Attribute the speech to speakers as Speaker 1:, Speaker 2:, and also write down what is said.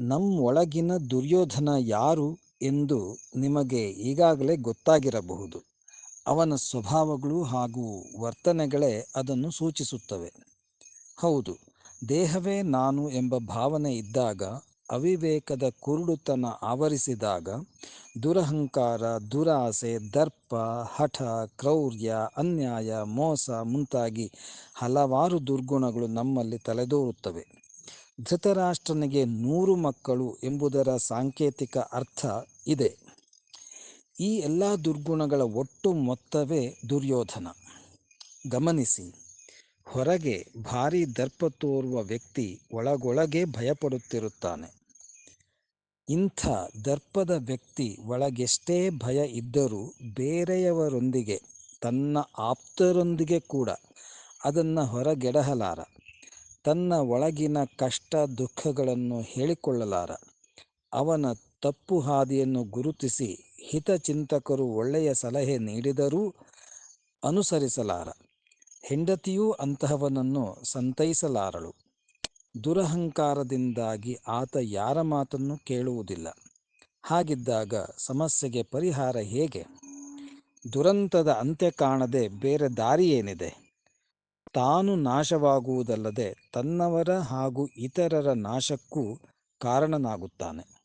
Speaker 1: ನಮ್ಮೊಳಗಿನ ದುರ್ಯೋಧನ ಯಾರು ಎಂದು ನಿಮಗೆ ಈಗಾಗಲೇ ಗೊತ್ತಾಗಿರಬಹುದು. ಅವನ ಸ್ವಭಾವಗಳು ಹಾಗೂ ವರ್ತನೆಗಳೇ ಅದನ್ನು ಸೂಚಿಸುತ್ತವೆ. ಹೌದು, ದೇಹವೇ ನಾನು ಎಂಬ ಭಾವನೆ ಇದ್ದಾಗ, ಅವಿವೇಕದ ಕುರುಡುತನ ಆವರಿಸಿದಾಗ, ದುರಹಂಕಾರ, ದುರಾಸೆ, ದರ್ಪ, ಹಠ, ಕ್ರೌರ್ಯ, ಅನ್ಯಾಯ, ಮೋಸ ಮುಂತಾಗಿ ಹಲವಾರು ದುರ್ಗುಣಗಳು ನಮ್ಮಲ್ಲಿ ತಲೆದೋರುತ್ತವೆ. ಧೃತರಾಷ್ಟ್ರನಿಗೆ ನೂರು ಮಕ್ಕಳು ಎಂಬುದರ ಸಾಂಕೇತಿಕ ಅರ್ಥ ಇದೆ. ಈ ಎಲ್ಲ ದುರ್ಗುಣಗಳ ಒಟ್ಟು ಮೊತ್ತವೇ ದುರ್ಯೋಧನ. ಗಮನಿಸಿ, ಹೊರಗೆ ಭಾರಿ ದರ್ಪ ತೋರುವ ವ್ಯಕ್ತಿ ಒಳಗೊಳಗೆ ಭಯಪಡುತ್ತಿರುತ್ತಾನೆ. ಇಂಥ ದರ್ಪದ ವ್ಯಕ್ತಿ ಒಳಗೆಷ್ಟೇ ಭಯ ಇದ್ದರೂ ಬೇರೆಯವರೊಂದಿಗೆ, ತನ್ನ ಆಪ್ತರೊಂದಿಗೆ ಕೂಡ ಅದನ್ನು ಹೊರಗೆಡಹಲಾರ. ತನ್ನ ಒಳಗಿನ ಕಷ್ಟ ದುಃಖಗಳನ್ನು ಹೇಳಿಕೊಳ್ಳಲಾರ. ಅವನ ತಪ್ಪು ಹಾದಿಯನ್ನು ಗುರುತಿಸಿ ಹಿತಚಿಂತಕರು ಒಳ್ಳೆಯ ಸಲಹೆ ನೀಡಿದರೂ ಅನುಸರಿಸಲಾರ. ಹೆಂಡತಿಯೂ ಅಂತಹವನನ್ನು ಸಂತೈಸಲಾರಳು. ದುರಹಂಕಾರದಿಂದಾಗಿ ಆತ ಯಾರ ಮಾತನ್ನು ಕೇಳುವುದಿಲ್ಲ. ಹಾಗಿದ್ದಾಗ ಸಮಸ್ಯೆಗೆ ಪರಿಹಾರ ಹೇಗೆ? ದುರಂತದ ಅಂತ್ಯ ಕಾಣದೆ ಬೇರೆ ದಾರಿ ಏನಿದೆ ತಾನು ನಾಶವಾಗುವುದಲ್ಲದೆ ತನ್ನವರ ಹಾಗೂ ಇತರರ ನಾಶಕ್ಕೂ ಕಾರಣನಾಗುತ್ತಾನೆ.